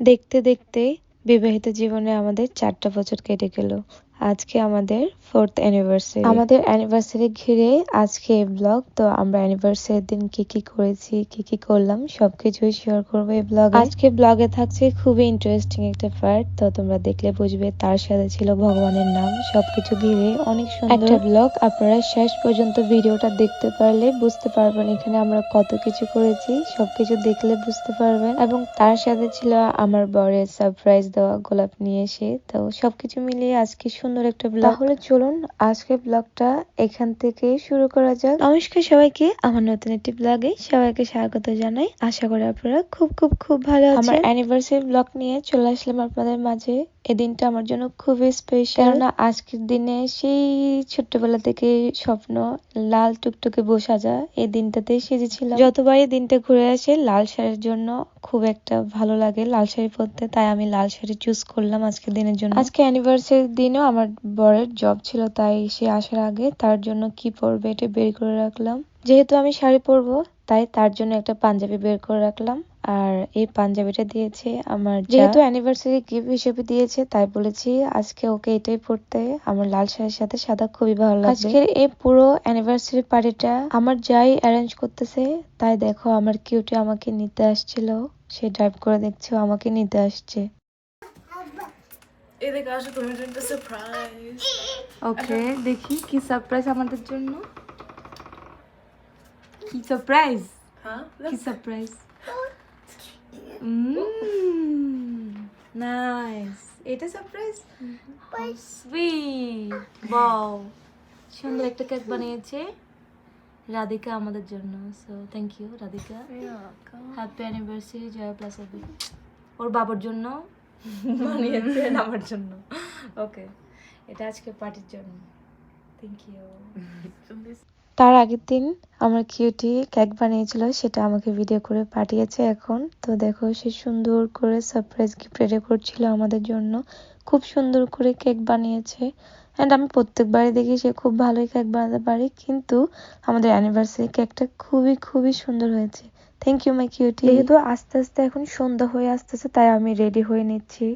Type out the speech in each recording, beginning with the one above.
দেখতে দেখতে বিবাহিত জীবনে আমাদের চারটা বছর কেটে গেল। আজকে আমাদের ফোর্থ অ্যানিভার্সারি আমাদের অ্যানিভার্সারি ঘিরে আজকে এই ব্লগ তো আমরা অ্যানিভার্সারির দিন কি কি করেছি, কি কি করলাম, সবকিছুই শেয়ার করব এই ব্লগে আজকে ব্লগে থাকছে খুবই ইন্টারেস্টিং একটা পার্ট তো তোমরা দেখলে বুঝবে তার সাথে ছিল ভগবানের নাম, সবকিছু ঘিরে অনেক সুন্দর। একটা ব্লগ আপনারা শেষ পর্যন্ত ভিডিওটা দেখতে পারলে বুঝতে পারবেন এখানে আমরা কত কিছু করেছি, সবকিছু দেখলে বুঝতে পারবেন। এবং তার সাথে ছিল আমার বরের সারপ্রাইজ দেওয়া গোলাপ নিয়ে এসে, তো সবকিছু মিলিয়ে আজকে একটা ব্লগ তাহলে চলুন আজকে ব্লগটা এখান থেকে শুরু করা যাক। নমস্কার সবাইকে আমার নতুন একটি ব্লগে সবাইকে স্বাগত জানাই। আশা করি আপনারা খুব খুব খুব ভালো আছেন। আমার অ্যানিভার্সারি ব্লগ নিয়ে চলে আসলাম আপনাদের মাঝে। এই দিনটা আমার জন্য খুবই স্পেশাল কেননা আজকের দিনে সেই ছোট্টবেলা থেকে স্বপ্ন লাল টুকটুকে বসা যায়। এই দিনটাতে সেজেছিলাম। যতবারই দিনটা ঘুরে আসে লাল শাড়ির জন্য খুব একটা ভালো লাগে লাল শাড়ি পরতে, তাই আমি লাল শাড়ি চুজ করলাম আজকে দিনের জন্য। আজকে অ্যানিভার্সারি দিনও আমার বরের জব ছিল, তাই সে আসার আগে তার জন্য কি পরবে এটা বের করে রাখলাম। যেহেতু আমি শাড়ি পরবো তাই তার জন্য একটা পাঞ্জাবি বের করে রাখলাম। আর এই পাঞ্জাবিটা দিয়েছে আমার যেহেতু অ্যানিভার্সারি গিফট হিসেবে দিয়েছে তাই বলেছি আজকে ওকে এটাই পরতে। আমার লাল শাড়ির সাথে সাদা খুবই ভালো লাগবে। আজকের এই পুরো অ্যানিভার্সারি পার্টিটা আমার যাই অ্যারেঞ্জ করতেছে তাই দেখো আমার কিউটি আমাকে নিতে আসছিল। সে ড্রাইভ করে দেখছে ও আমাকে নিতে আসছে। এদিকে আসো তুমি জন্য সারপ্রাইজ ওকে দেখি কি সারপ্রাইজ আমাদের জন্য। কি সারপ্রাইজ কি সারপ্রাইজ নাইস এটা সারপ্রাইজ সুইট ওয়াও সুন্দর একটা কেক বানিয়েছে রাধিকা আমাদের জন্য so thank you Radhika. Happy anniversary Jaya plus ওর বাবার জন্য বানিয়েছেন আমার জন্য। ওকে এটা আজকে পার্টির জন্য। থ্যাংক ইউ তার আগের দিন আমার কিউটি কেক বানিয়েছিল, সেটা আমাকে ভিডিও করে পাঠিয়েছে এখন। তো দেখো, সে সুন্দর করে সারপ্রাইজ গিফট রেডি করছিল আমাদের জন্য। খুব সুন্দর করে কেক বানিয়েছে। অ্যান্ড আমি প্রত্যেকবারই দেখি সে খুব ভালোই কেক বানাতে পারে। কিন্তু আমাদের অ্যানিভার্সারি কেকটা খুবই খুবই সুন্দর হয়েছে। থ্যাংক ইউ মাই কিউটি যেহেতু আস্তে আস্তে এখন সন্ধ্যা হয়ে আসতেছে, তাই আমি রেডি হয়ে নিচ্ছি।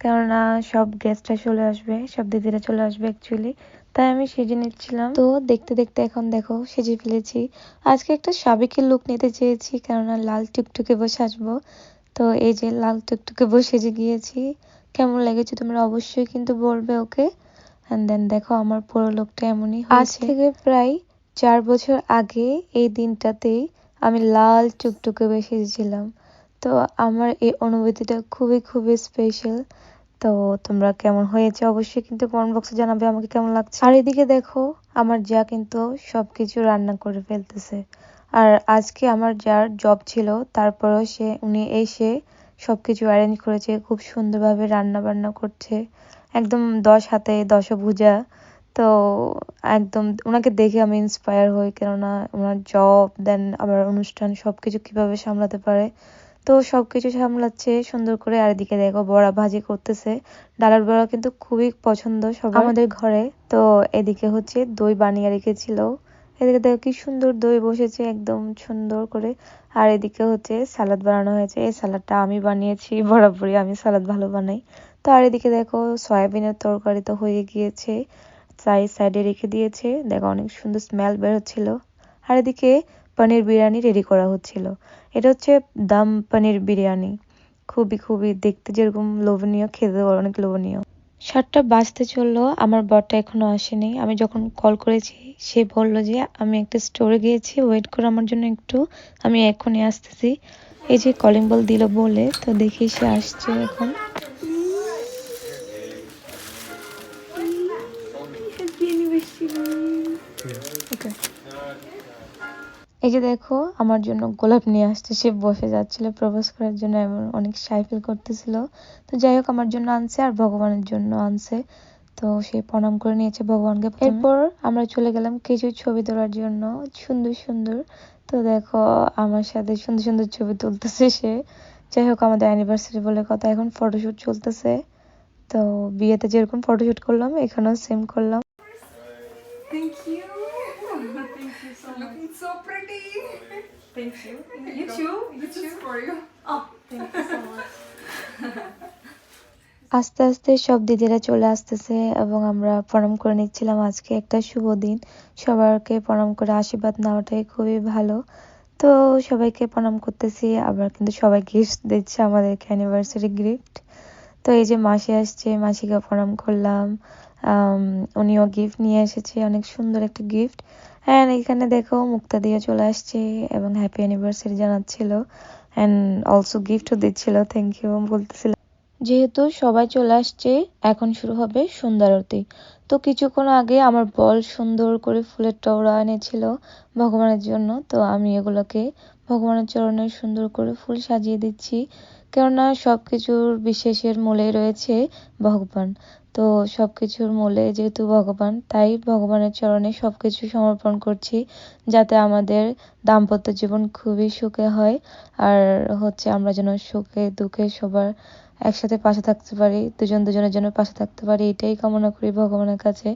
কেননা সব গেস্টরা চলে আসবে, সব দিদিরা চলে আসবে অ্যাকচুয়ালি তাই আমি সেজে নিচ্ছিলাম। তো দেখতে দেখতে এখন দেখো সেজে ফেলেছি। আজকে একটা সাবেকের লুক নিতে চেয়েছি, কেননা লাল টুকটুকে বসে আসব। তো এই যে লাল টুকটুকে বসে যে গিয়েছি। কেমন লেগেছে তোমরা অবশ্যই কিন্তু বলবে ওকে। অ্যান্ড দেন দেখো আমার পুরো লোকটা এমনই আজ থেকে প্রায় চার বছর আগে এই দিনটাতেই আমি লাল টুকটুকে বেশি সেজেছিলাম। তো আমার এই অনুভূতিটা খুবই খুবই স্পেশাল তো তোমরা কেমন হয়েছে অবশ্যই কিন্তু কমেন্ট বক্সে জানাবে আমাকে কেমন লাগছে। আর এদিকে দেখো, আমার যা কিন্তু সবকিছু রান্না করে ফেলতেছে। আর আজকে আমার যার জব ছিল, তারপরেও সে, উনি এসে সবকিছু অ্যারেঞ্জ করেছে, খুব সুন্দরভাবে রান্না বান্না করছে। একদম দশ হাতে দশ ভুজা। তো একদম ওনাকে দেখে আমি ইন্সপায়ার হই, কেননা ওনার জব দেন আবার অনুষ্ঠান, সবকিছু কীভাবে সামলাতে পারে। তো সব কিছু সামলাচ্ছে সুন্দর করে আর এদিকে দেখো বড়া ভাজি করতেছে। ডালের বড়া কিন্তু খুবই পছন্দ সবার। আমাদের ঘরে। তো এদিকে হচ্ছে দই বানিয়ে রেখেছিল। এদিকে দেখো কি সুন্দর দই বসেছে একদম সুন্দর করে। আর এদিকে হচ্ছে সালাদ বানানো হয়েছে। এই সালাদটা আমি বানিয়েছি বরাবরই আমি সালাদ ভালো বানাই। তো আর এদিকে দেখো সয়াবিনের তরকারি তো হয়ে গিয়েছে। তাই সাইডে রেখে দিয়েছে। দেখো অনেক সুন্দর স্মেল বের হচ্ছিল। আর এদিকে পনির বিরিয়ানি রেডি করা হচ্ছিল। এটা হচ্ছে দাম পনির বিরিয়ানি। খুবই খুবই দেখতে যেরকম লোভনীয়, খেতে অনেক লোভনীয়। সাতটা বাজতে চলল, আমার বরটা এখনও আসেনি। আমি যখন কল করেছি, সে বলল যে, আমি একটা স্টোরে গিয়েছি ওয়েট করো আমার জন্য একটু। আমি এখনই আসতেছি। এই যে কলিং বল দিল বলে, তো দেখি সে আসছে এখন। এই যে দেখো, আমার জন্য গোলাপ নিয়ে আসছে। সে বসে যাচ্ছিল প্রপোজ করার জন্য এমন অনেক সাই ফিল করতেছিল। তো যাই হোক, আমার জন্য আনছে আর ভগবানের জন্য আনছে। তো সে প্রণাম করে নিয়েছে ভগবানকে এরপর আমরা চলে গেলাম কিছু ছবি তোলার জন্য। সুন্দর সুন্দর। তো দেখো, আমার সাথে সুন্দর সুন্দর ছবি তুলতেছে সে। যাই হোক, আমাদের অ্যানিভার্সারি বলে কথা। এখন ফটোশুট চলতেছে। তো বিয়েতে যেরকম ফটোশুট করলাম, এখানেও সেম করলাম। Looking so pretty. Thank you. You too. You This too. is for you. Oh, thank you so much. আস্তে আস্তে সব দিদিরা চলে আসতেছে এবং আমরা প্রণাম করে নিচ্ছিলাম আজকে একটা শুভ দিন সবারকে প্রণাম করে আশীর্বাদ নেওয়াটাই খুবই ভালো তো সবাইকে প্রণাম করতেছি আবার কিন্তু সবাই গিফট দিচ্ছে আমাদেরকে অ্যানিভার্সারি গিফট তো এই যে মাসি আসছে মাসিকে প্রণাম করলাম উনিও গিফট নিয়ে এসেছে অনেক সুন্দর একটা গিফট অ্যান্ড এখানে দেখো মুক্তা দিয়ে চলে আসছে এবং হ্যাপি অ্যানিভার্সারি জানাচ্ছিল অ্যান্ড অলসো গিফটও দিচ্ছিল থ্যাংক ইউ বলতেছিল যেহেতু সবাই চলে আসছে, এখন শুরু হবে সুন্দর আরতি। তো কিছুক্ষণ আগে আমার বল সুন্দর করে ফুলের টওরা এনেছিল ভগবানের জন্য, তো আমি এগুলোকে ভগবানের চরণে সুন্দর করে ফুল সাজিয়ে দিচ্ছি। কেননা সব কিছুর বিশেষের মূলেই রয়েছে ভগবান। তো সব কিছুর মূলে যেহেতু ভগবান, তাই ভগবানের চরণে সব কিছু সমর্পণ করছি যাতে আমাদের দাম্পত্য জীবন খুবই সুখে হয় আর হচ্ছে আমরা যেন সুখে, দুঃখে সবার একসাথে পাশে থাকতে পারি, দুজন দুজনের জন্য পাশে থাকতে পারি, এটাই কামনা করি ভগবানের কাছে।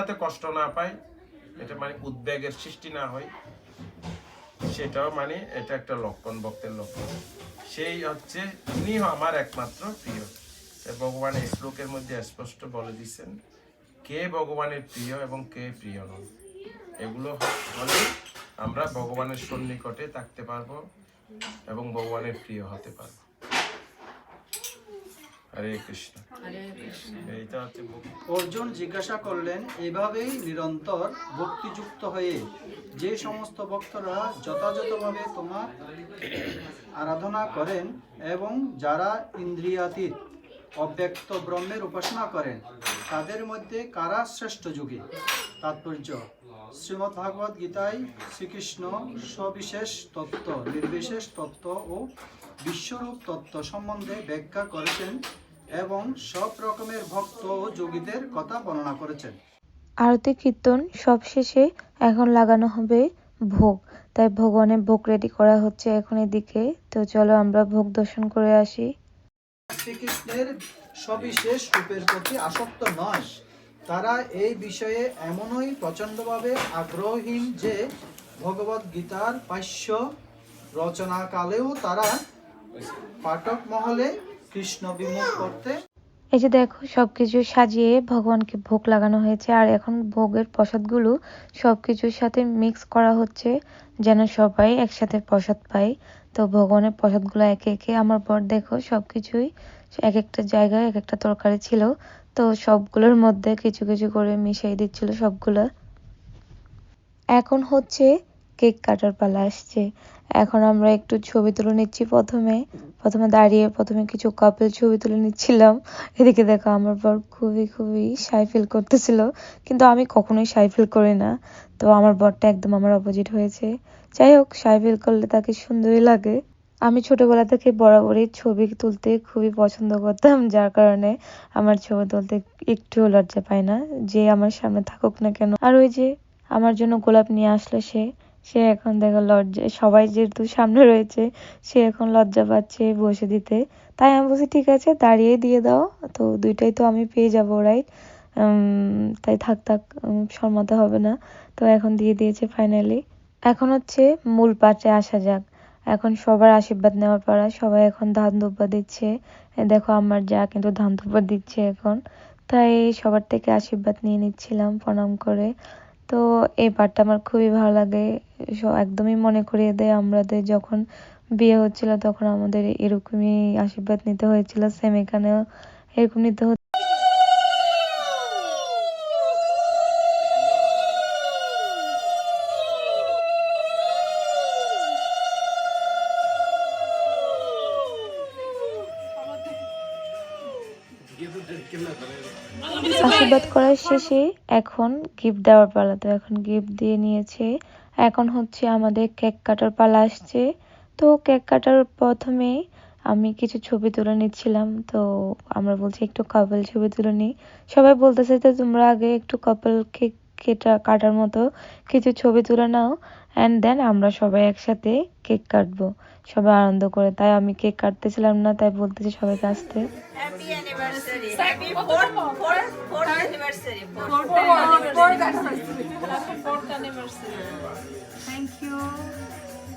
যাতে কষ্ট না পায়, এটা মানে উদ্বেগের সৃষ্টি না হয়, সেটাও মানে এটা একটা লক্ষণ, ভক্তের লক্ষণ। সেই হচ্ছে তিনি আমার একমাত্র প্রিয়। ভগবান এই শ্লোকের মধ্যে স্পষ্ট বলে দিচ্ছেন কে ভগবানের প্রিয় এবং কে প্রিয় নয় এগুলো হলে আমরা ভগবানের সন্নিকটে থাকতে পারব এবং ভগবানের প্রিয় হতে পারব। হরে কৃষ্ণ এইটা হচ্ছে অর্জুন জিজ্ঞাসা করলেন এভাবেই নিরন্তর ভক্তিযুক্ত হয়ে যে সমস্ত ভক্তরা যথাযথভাবে তোমার আরাধনা করেন এবং যারা ইন্দ্রিয়াতীত অব্যক্ত ব্রহ্মের উপাসনা করেন তাদের মধ্যে কারা শ্রেষ্ঠ যুগী? তাৎপর্য শ্রীমদ্ ভাগবত গীতায় শ্রীকৃষ্ণ সবিশেষ তত্ত্ব নির্বিশেষ তত্ত্ব ও বিশ্বরূপ তত্ত্ব সম্বন্ধে ব্যাখ্যা করেছেন এবং সব রকমের ভক্ত ও যোগীদের কথা বর্ণনা করেছেন। আরতি কীর্তন সব শেষে এখন লাগানো হবে ভোগ। তাই ভগবানের ভোগ রেডি করা হচ্ছে এখন এদিকে। তো চলো আমরা ভোগ দর্শন করে আসি। শ্রীকৃষ্ণের সবিশেষ রূপের প্রতি আসক্ত নয় তারা এই বিষয়ে এমনই প্রচণ্ডভাবে আগ্রহীন যে ভগবত গীতার পাশ্য রচনাকালেও তারা পাঠক মহলে কৃষ্ণ বিমুখ করতে। এই যে দেখো, সবকিছু সাজিয়ে ভগবানকে ভোগ লাগানো হয়েছে, আর এখন ভোগের প্রসাদগুলো সবকিছুর সাথে মিক্স করা হচ্ছে, যেন সবাই একসাথে প্রসাদ পায়। তো ভগবানের প্রসাদগুলো একে একে আমার পর দেখো, সবকিছুই এক একটা জায়গায় এক একটা তরকারি ছিল, তো সবগুলোর মধ্যে কিছু কিছু করে মিশিয়ে দিচ্ছিল সবগুলো। এখন হচ্ছে কেক কাটার পালা আসছে। এখন আমরা একটু ছবি তুলে নিচ্ছি প্রথমে। প্রথমে দাঁড়িয়ে প্রথমে কিছু কাপেল ছবি তুলে নিচ্ছিলাম। এদিকে দেখো, আমার বর খুবই খুবই সাই ফিল করতেছিল। কিন্তু আমি কখনোই সাই ফিল করি না। তো আমার বরটা একদম আমার অপোজিট হয়েছে। যাই হোক সাই ফিল করলে তাকে সুন্দরই লাগে। আমি ছোটবেলা থেকে বরাবরই ছবি তুলতে খুবই পছন্দ করতাম, যার কারণে আমার ছবি তুলতে একটুও লজ্জা পাই না। যে আমার সামনে থাকুক না কেন। আর ওই যে আমার জন্য গোলাপ নিয়ে আসলো সে। সে এখন দেখো লজ্জা, সবাই যেহেতু সামনে রয়েছে, সে এখন লজ্জা পাচ্ছে বসে দিতে। তাই আমি বলছি, ঠিক আছে, দাঁড়িয়ে দিয়ে দাও, তো দুইটাই তো আমি পেয়ে যাব রাইট তাই থাক থাক শর্মাতে হবে না। তো এখন দিয়ে দিয়েছে ফাইনালি এখন হচ্ছে মূল পাঠে আসা যাক। এখন সবার আশীর্বাদ নেওয়ার পাড়া সবাই এখন ধান দুব্বা দিচ্ছে। দেখো আমার যা কিন্তু ধান দুব্বা দিচ্ছে এখন। তাই সবার থেকে আশীর্বাদ নিয়ে নিচ্ছিলাম প্রণাম করে। তো এই পার্টটা আমার খুবই ভালো লাগে। একদমই মনে করিয়ে দেয় আমাদের যখন বিয়ে হচ্ছিল তখন আমাদের এরকমই আশীর্বাদ নিতে হয়েছিল সেম এখানেও এরকম নিতে আশীর্বাদ করার শেষে এখন গিফট দেওয়ার পালা তো এখন গিফট দিয়ে নিয়েছে। এখন হচ্ছে আমাদের কেক কাটার পালা আসছে। তো কেক কাটার প্রথমে আমি কিছু ছবি তুলে নিচ্ছিলাম। তো আমরা বলছি একটু কাপল ছবি তুলে নিই। সবাই বলতেছে যে তোমরা আগে একটু কাপল কেক কেটা কাটার মতো কিছু ছবি তুলে নাও। অ্যান্ড দেন আমরা সবাই একসাথে কেক কাটবো। সবাই আনন্দ করে। তাই আমি কেক কাটতেছিলাম না তাই বলতেছি সবাইকে আসতে।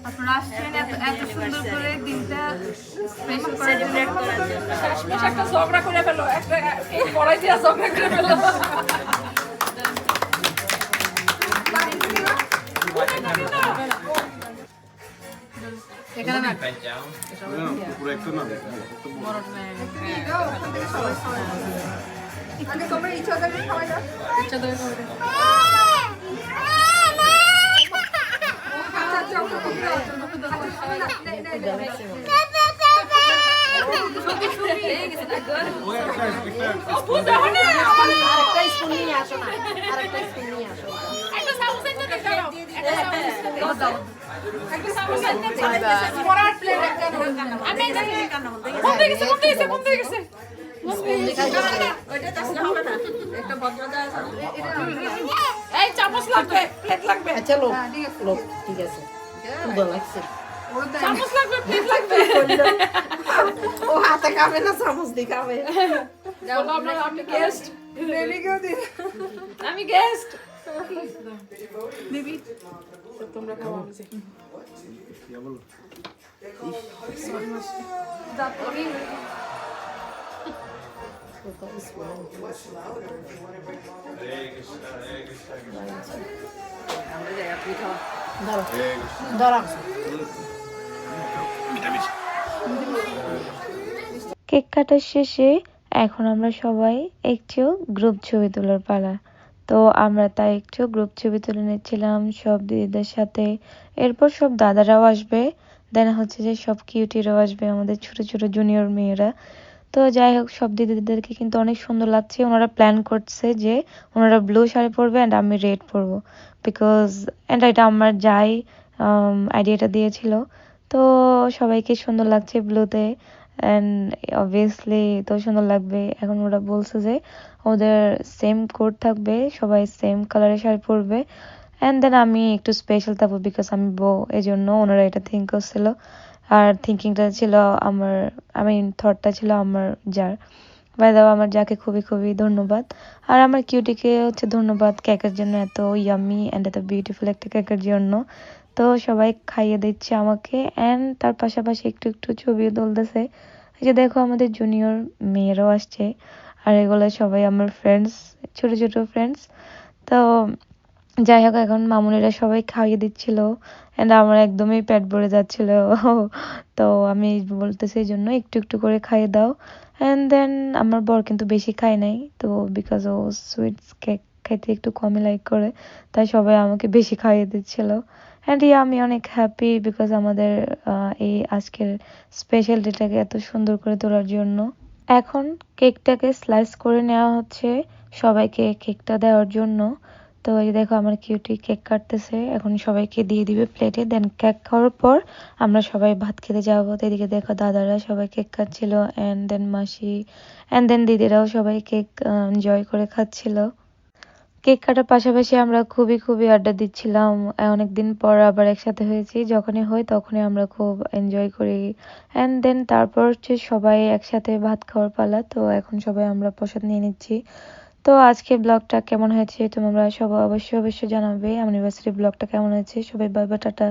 আপনারা আসছেন এত এত সুন্দর করে দিনটা স্পেশাল করে শেষমেশ একটা ঝগড়া করে ফেলো। একটা ঝগড়া করে ফেলো। ওইটা তো আসলে হবে না। একটা ভদ্রতা আছে। এই চলো লোক ঠিক আছে ক্ষুধা লাগছে চামচ লাগবে প্লেট লাগবে ও হাতে খাবে না চামচ দিয়ে খাবে বলো আপনার আপনি গেস্ট আমি গেস্ট কেক কাটার শেষে এখন আমরা সবাই একটু গ্রুপ ছবি তোলার পালা। তো আমরা তাই একটু গ্রুপ ছবি তুলে নিচ্ছিলাম, সব দিদিদের সাথে। এরপর সব দাদারাও আসবে। দেন হচ্ছে যে সব কিউটিরাও আসবে, আমাদের ছোট ছোট জুনিয়র মেয়েরা। তো যাই হোক, সব দিদিদেরকে কিন্তু অনেক সুন্দর লাগছে। ওনারা প্ল্যান করছে যে ওনারা ব্লু শাড়ি পরবে অ্যান্ড আমি রেড পরবো। বিকজ অ্যান্ড এটা আমার যাই আইডিয়াটা দিয়েছিল। তো সবাইকে সুন্দর লাগছে ব্লুতে অ্যান্ড অবভিয়াসলি তো সুন্দর লাগবে। এখন ওরা বলছে যে, ওদের সেম কোড থাকবে, সবাই সেম কালারের শাড়ি পরবে। অ্যান্ড দেন আমি একটু স্পেশাল থাকব বিকজ আমি বউ এই জন্য ওনারা এটা থিঙ্ক করছিল। আর থিঙ্কিংটা ছিল আমার আই মিন থটটা ছিল আমার, যার। দাও আমার যাকে খুবই খুবই ধন্যবাদ। আর আমার কিউটিকে হচ্ছে ধন্যবাদ কেকের জন্য এত ইয়ামি অ্যান্ড এত বিউটিফুল একটা কেকের জন্য। তো সবাই খাইয়ে দিচ্ছে আমাকে অ্যান্ড তার পাশাপাশি একটু একটু ছবিও তুলতেছে। এই যে দেখো আমাদের জুনিয়র মেয়েরাও আসছে। আর এগুলো সবাই আমার ফ্রেন্ডস ছোট ছোট ফ্রেন্ডস তো যাই হোক, এখন মামুনিরা সবাই খাইয়ে দিচ্ছিল অ্যান্ড আমার একদমই পেট ভরে যাচ্ছিল। তো আমি বলতেছি এই জন্য একটু একটু করে খাইয়ে দাও। অ্যান্ড দেন আমার বর কিন্তু বেশি খায় নাই, তো বিকজ ও সুইটস কেক খাইতে একটু কমই লাইক করে, তাই সবাই আমাকে বেশি খাইয়ে দিচ্ছিল। অ্যান্ড ইয়া আমি অনেক হ্যাপি বিকজ আমাদের এই আজকের স্পেশাল ডেটাকে এত সুন্দর করে তোলার জন্য। এখন কেকটাকে স্লাইস করে নেওয়া হচ্ছে সবাইকে কেকটা দেওয়ার জন্য। তো এই দেখো আমার কিউটি কেক কাটতেছে, এখন সবাইকে দিয়ে দিবে প্লেটে দেন কেক খাওয়ার পর আমরা সবাই ভাত খেতে যাব। তো এদিকে দেখো দাদারা সবাই কেক খাচ্ছিল অ্যান্ড দেন মাসি অ্যান্ড দেন দিদিরাও সবাই কেক এনজয় করে খাচ্ছিল। কেক কাটার পাশাপাশি আমরা খুবই খুবই আড্ডা দিচ্ছিলাম। অনেকদিন পর আবার একসাথে হয়েছি, যখনই হই তখনই আমরা খুব এনজয় করি। অ্যান্ড দেন তারপর হচ্ছে সবাই একসাথে ভাত খাওয়ার পালা, তো এখন সবাই আমরা প্রসাদ নিয়ে নিচ্ছি। তো আজকে ব্লগটা কেমন হয়েছে তোমরা সবাই অবশ্যই অবশ্যই জানাবে। আমার ব্লগটা কেমন হয়েছে? সবাই বাই টাটা।